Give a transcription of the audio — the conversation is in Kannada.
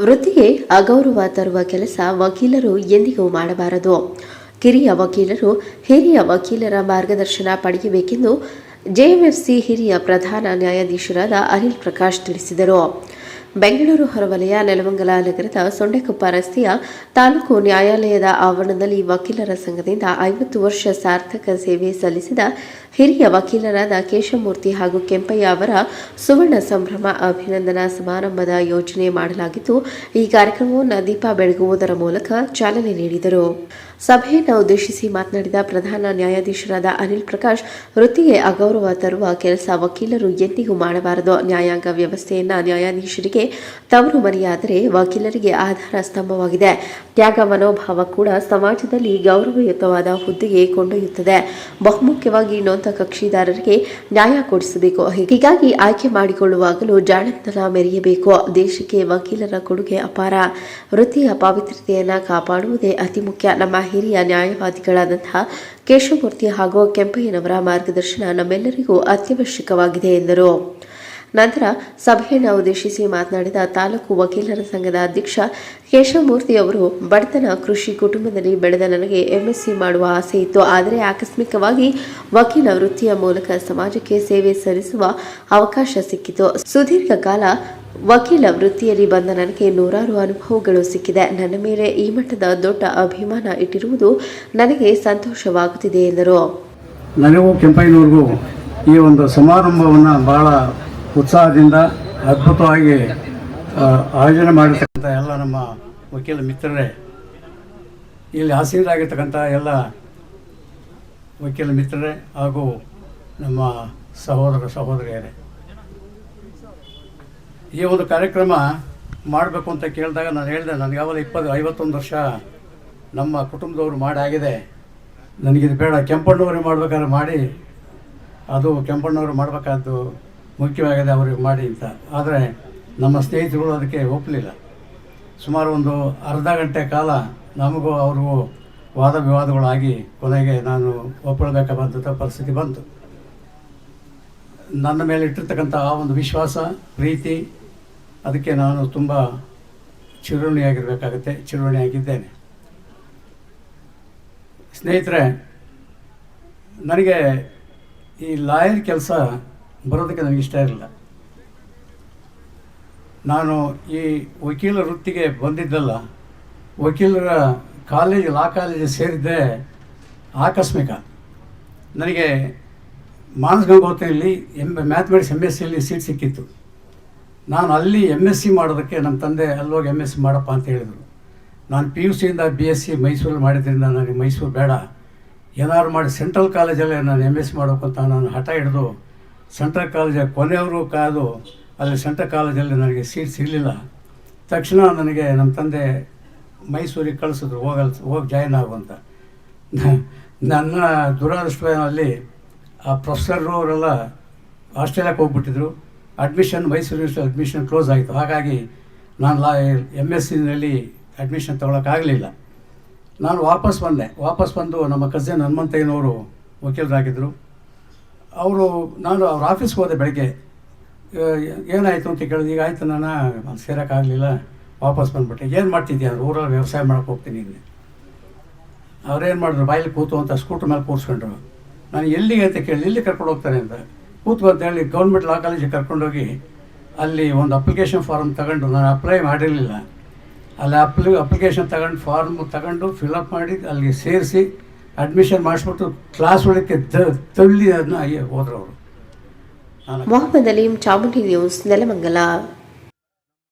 ವೃತ್ತಿಗೆ ಅಗೌರವ ತರುವ ಕೆಲಸ ವಕೀಲರು ಎಂದಿಗೂ ಮಾಡಬಾರದು. ಕಿರಿಯ ವಕೀಲರು ಹಿರಿಯ ವಕೀಲರ ಮಾರ್ಗದರ್ಶನ ಪಡೆಯಬೇಕೆಂದು ಜೆಎಂಎಫ್ಸಿ ಹಿರಿಯ ಪ್ರಧಾನ ನ್ಯಾಯಾಧೀಶರಾದ ಅನಿಲ್ ಪ್ರಕಾಶ್ ತಿಳಿಸಿದರು. ಬೆಂಗಳೂರು ಹೊರವಲಯ ನೆಲಮಂಗಲ ನಗರದ ಸೊಂಡೆಕೊಪ್ಪ ರಸ್ತೆಯ ತಾಲೂಕು ನ್ಯಾಯಾಲಯದ ಆವರಣದಲ್ಲಿ ವಕೀಲರ ಸಂಘದಿಂದ ಐವತ್ತು ವರ್ಷ ಸಾರ್ಥಕ ಸೇವೆ ಸಲ್ಲಿಸಿದ ಹಿರಿಯ ವಕೀಲರಾದ ಕೇಶಮೂರ್ತಿ ಹಾಗೂ ಕೆಂಪಯ್ಯ ಅವರ ಸುವರ್ಣ ಸಂಭ್ರಮ ಅಭಿನಂದನಾ ಸಮಾರಂಭದ ಯೋಜನೆ ಮಾಡಲಾಗಿದ್ದು ಈ ಕಾರ್ಯಕ್ರಮವನ್ನು ದೀಪ ಬೆಳಗುವುದರ ಮೂಲಕ ಚಾಲನೆ ನೀಡಿದರು. ಸಭೆಯನ್ನು ಉದ್ದೇಶಿಸಿ ಮಾತನಾಡಿದ ಪ್ರಧಾನ ನ್ಯಾಯಾಧೀಶರಾದ ಅನಿಲ್ ಪ್ರಕಾಶ್, ವೃತ್ತಿಗೆ ಅಗೌರವ ತರುವ ಕೆಲಸ ವಕೀಲರು ಎಂದಿಗೂ ಮಾಡಬಾರದು. ನ್ಯಾಯಾಂಗ ವ್ಯವಸ್ಥೆಯನ್ನ ನ್ಯಾಯಾಧೀಶರಿಗೆ ತವರು ಮನೆಯಾದರೆ ವಕೀಲರಿಗೆ ಆಧಾರ ಸ್ತಂಭವಾಗಿದೆ. ತ್ಯಾಗ ಮನೋಭಾವ ಕೂಡ ಸಮಾಜದಲ್ಲಿ ಗೌರವಯುತವಾದ ಹುದ್ದೆಗೆ ಕೊಂಡೊಯ್ಯುತ್ತದೆ. ಬಹುಮುಖ್ಯವಾಗಿ ನೊಂದ ಕಕ್ಷಿದಾರರಿಗೆ ನ್ಯಾಯ ಕೊಡಿಸಬೇಕು. ಹೀಗಾಗಿ ಆಯ್ಕೆ ಮಾಡಿಕೊಳ್ಳುವಾಗಲೂ ಜಾಣತನ ಮೆರೆಯಬೇಕು. ದೇಶಕ್ಕೆ ವಕೀಲರ ಕೊಡುಗೆ ಅಪಾರ. ವೃತ್ತಿಯ ಪಾವಿತ್ರ್ಯತೆಯನ್ನು ಕಾಪಾಡುವುದೇ ಅತಿ ಮುಖ್ಯ. ನಮ್ಮ ಹಿರಿಯ ನ್ಯಾಯವಾದಿಗಳಾದಂತಹ ಕೇಶವಮೂರ್ತಿ ಹಾಗೂ ಕೆಂಪಯ್ಯನವರ ಮಾರ್ಗದರ್ಶನ ನಮ್ಮೆಲ್ಲರಿಗೂ ಅತ್ಯವಶ್ಯಕವಾಗಿದೆ ಎಂದರು. ನಂತರ ಸಭೆಯನ್ನು ಉದ್ದೇಶಿಸಿ ಮಾತನಾಡಿದ ತಾಲೂಕು ವಕೀಲರ ಸಂಘದ ಅಧ್ಯಕ್ಷ ಕೇಶವಮೂರ್ತಿ ಅವರು, ಬಡತನ ಕೃಷಿ ಕುಟುಂಬದಲ್ಲಿ ಬೆಳೆದ ನನಗೆ ಎಂಎಸ್ಸಿ ಮಾಡುವ ಆಸೆ ಇತ್ತು. ಆದರೆ ಆಕಸ್ಮಿಕವಾಗಿ ವಕೀಲ ವೃತ್ತಿಯ ಮೂಲಕ ಸಮಾಜಕ್ಕೆ ಸೇವೆ ಸಲ್ಲಿಸುವ ಅವಕಾಶ ಸಿಕ್ಕಿತು. ಸುದೀರ್ಘ ಕಾಲ ವಕೀಲ ವೃತ್ತಿಯಲ್ಲಿ ಬಂದ ನನಗೆ ನೂರಾರು ಅನುಭವಗಳು ಸಿಕ್ಕಿದೆ. ನನ್ನ ಮೇಲೆ ಈ ಮಟ್ಟದ ದೊಡ್ಡ ಅಭಿಮಾನ ಇಟ್ಟಿರುವುದು ನನಗೆ ಸಂತೋಷವಾಗುತ್ತಿದೆ ಎಂದರು. ನನಗೂ ಕೆಂಪಯ್ಯನವ್ರಿಗೂ ಈ ಒಂದು ಸಮಾರಂಭವನ್ನು ಭಾಳ ಉತ್ಸಾಹದಿಂದ ಅದ್ಭುತವಾಗಿ ಆಯೋಜನೆ ಮಾಡಿರ್ತಕ್ಕಂಥ ಎಲ್ಲ ನಮ್ಮ ವಕೀಲ ಮಿತ್ರರೇ, ಇಲ್ಲಿ ಆಸೀನರಾಗಿರ್ತಕ್ಕಂಥ ಎಲ್ಲ ವಕೀಲ ಮಿತ್ರರೇ ಹಾಗೂ ನಮ್ಮ ಸಹೋದರ ಸಹೋದರಿಯರೇ. ಈ ಒಂದು ಕಾರ್ಯಕ್ರಮ ಮಾಡಬೇಕು ಅಂತ ಕೇಳಿದಾಗ ನಾನು ಹೇಳಿದೆ, ನನಗೆ ಯಾವಾಗಲೂ ಇಪ್ಪತ್ತು, ಐವತ್ತೊಂದು ವರ್ಷ ನಮ್ಮ ಕುಟುಂಬದವರು ಮಾಡಾಗಿದೆ. ನನಗಿದು ಬೇಡ, ಕೆಂಪಣ್ಣವರು ಮಾಡಬೇಕಾದ್ರೆ ಮಾಡಿ. ಅದು ಕೆಂಪಣ್ಣವರು ಮಾಡಬೇಕಾದ್ದು ಮುಖ್ಯವಾಗಿದೆ ಅವ್ರಿಗೆ ಮಾಡಿ ಅಂತ. ಆದರೆ ನಮ್ಮ ಸ್ನೇಹಿತರುಗಳು ಅದಕ್ಕೆ ಒಪ್ಪಲಿಲ್ಲ. ಸುಮಾರು ಒಂದು ಅರ್ಧ ಗಂಟೆ ಕಾಲ ನಮಗೂ ಅವ್ರಿಗೂ ವಾದ ವಿವಾದಗಳಾಗಿ ಕೊನೆಗೆ ನಾನು ಒಪ್ಪಳಬೇಕಾದಂಥ ಪರಿಸ್ಥಿತಿ ಬಂತು. ನನ್ನ ಮೇಲೆ ಇಟ್ಟಿರ್ತಕ್ಕಂಥ ಆ ಒಂದು ವಿಶ್ವಾಸ, ಪ್ರೀತಿ, ಅದಕ್ಕೆ ನಾನು ತುಂಬ ಚಿರುಣಿಯಾಗಿರಬೇಕಾಗತ್ತೆ ಚಿರುಣಿಯಾಗಿದ್ದೇನೆ ಸ್ನೇಹಿತರೆ, ನನಗೆ ಈ ಲಾಯರ್ ಕೆಲಸ ಬರೋದಕ್ಕೆ ನನಗೆ ಇಷ್ಟ ಇರಲಿಲ್ಲ. ನಾನು ಈ ವಕೀಲ ವೃತ್ತಿಗೆ ಬಂದಿದ್ದಲ್ಲ, ವಕೀಲರ ಕಾಲೇಜ್, ಲಾ ಕಾಲೇಜ್ ಸೇರಿದ್ದೆ ಆಕಸ್ಮಿಕ. ನನಗೆ ಮಾನಸ್ ಗಂಗೋತ್ರಿಯಲ್ಲಿ ಎಂ ಮ್ಯಾಥಮೆಟಿಕ್ಸ್ ಎಂ ಎಸ್ ಸಿಯಲ್ಲಿ ಸೀಟ್ ಸಿಕ್ಕಿತ್ತು. ನಾನು ಅಲ್ಲಿ ಎಂ ಎಸ್ ಸಿ ಮಾಡೋದಕ್ಕೆ ನಮ್ಮ ತಂದೆ ಅಲ್ಲೋಗಿ ಎಂ ಎಸ್ ಸಿ ಮಾಡಪ್ಪ ಅಂತ ಹೇಳಿದರು. ನಾನು ಪಿ ಯು ಸಿಯಿಂದ ಬಿ ಎಸ್ ಸಿ ಮೈಸೂರಲ್ಲಿ ಮಾಡಿದ್ರಿಂದ ನನಗೆ ಮೈಸೂರು ಬೇಡ. ಏನಾದ್ರು ಮಾಡಿ, ಸೆಂಟ್ರಲ್ ಕಾಲೇಜಲ್ಲೇ ನಾನು ಎಂ ಎಸ್ ಮಾಡಬೇಕು ಅಂತ ನಾನು ಹಠ ಹಿಡಿದು ಸೆಂಟ್ರಲ್ ಕಾಲೇಜ್, ಕೊನೆಯವರು ಕಾದು, ಅಲ್ಲಿ ಸೆಂಟ್ರಲ್ ಕಾಲೇಜಲ್ಲಿ ನನಗೆ ಸೀಟ್ ಸಿಗಲಿಲ್ಲ. ತಕ್ಷಣ ನನಗೆ ನಮ್ಮ ತಂದೆ ಮೈಸೂರಿಗೆ ಕಳಿಸಿದ್ರು, ಹೋಗಲ್, ಹೋಗಿ ಜಾಯ್ನ್ ಆಗುವಂತ ನನ್ನ ದುರಾದೃಷ್ಟದಲ್ಲಿ ಆ ಪ್ರೊಫೆಸರು ಅವರೆಲ್ಲ ಆಸ್ಟ್ರೇಲಿಯಾಕ್ಕೆ ಹೋಗ್ಬಿಟ್ಟಿದ್ರು. ಅಡ್ಮಿಷನ್ ಮೈಸೂರು ಅಡ್ಮಿಷನ್ ಕ್ಲೋಸ್ ಆಯಿತು ಹಾಗಾಗಿ ನಾನು ಲಾ ಎಂ ಎಸ್ ಸಿನಲ್ಲಿ ಅಡ್ಮಿಷನ್ ತೊಗೊಳಕ್ಕಾಗಲಿಲ್ಲ ನಾನು ವಾಪಸ್ ಬಂದೆ. ವಾಪಸ್ ಬಂದು ನಮ್ಮ ಕಸಿನ್ ಹನುಮಂತಯ್ಯನವರು ವಕೀಲರಾಗಿದ್ದರು. ಅವರು, ನಾನು ಅವ್ರ ಆಫೀಸ್ಗೆ ಹೋದೆ ಬೆಳಗ್ಗೆ ಏನಾಯಿತು ಅಂತ ಕೇಳಿದೆ. ಈಗ ಆಯಿತು ನಾನು ಸೇರೋಕ್ಕಾಗಲಿಲ್ಲ. ವಾಪಸ್ ಬಂದ್ಬಿಟ್ಟೆ. ಏನು ಮಾಡ್ತಿದ್ಯಾ ಊರಲ್ಲಿ ವ್ಯವಸಾಯ ಮಾಡೋಕೆ ಹೋಗ್ತೀನಿ ಇಲ್ಲಿ. ಅವ್ರೇನು ಮಾಡಿದ್ರು? ಬಾಯಲ್ಲಿ ಕೂತು ಅಂತ ಸ್ಕೂಟ್ರ್ ಮೇಲೆ ಕೂರಿಸ್ಕೊಂಡ್ರು. ನಾನು ಎಲ್ಲಿಗೆ ಅಂತ ಕೇಳಿ ಎಲ್ಲಿ ಕರ್ಕೊಂಡು ಹೋಗ್ತಾರೆ ಅಂತ. ಕೂತು ಅಂತ ಹೇಳಿ ಗೌರ್ಮೆಂಟ್ ಲಾ ಕಾಲೇಜಿಗೆ ಕರ್ಕೊಂಡೋಗಿ ಅಲ್ಲಿ ಒಂದು ಅಪ್ಲಿಕೇಶನ್ ಫಾರ್ಮ್ ತಗೊಂಡು, ನಾನು ಅಪ್ಲೈ ಮಾಡಿರಲಿಲ್ಲ. ಅಲ್ಲಿ ಅಪ್ಲಿ ಅಪ್ಲಿಕೇಶನ್ ತಗೊಂಡು ಫಾರ್ಮ್ ತಗೊಂಡು ಫಿಲಪ್ ಮಾಡಿ, ಅಲ್ಲಿಗೆ ಸೇರಿಸಿ ಅಡ್ಮಿಷನ್ ಮಾಡಿಸ್ಬಿಟ್ಟು ಕ್ಲಾಸ್ ಒಳಕ್ಕೆ ತಳ್ಳಿ ಅದನ್ನ ಹೋದ್ರು ಅವರು. ನಾನು ಮೊಹಮ್ಮದ್ ಅಲೀಂ ಚಾಮುಂಡಿ ನ್ಯೂಸ್ ನೆಲಮಂಗಲ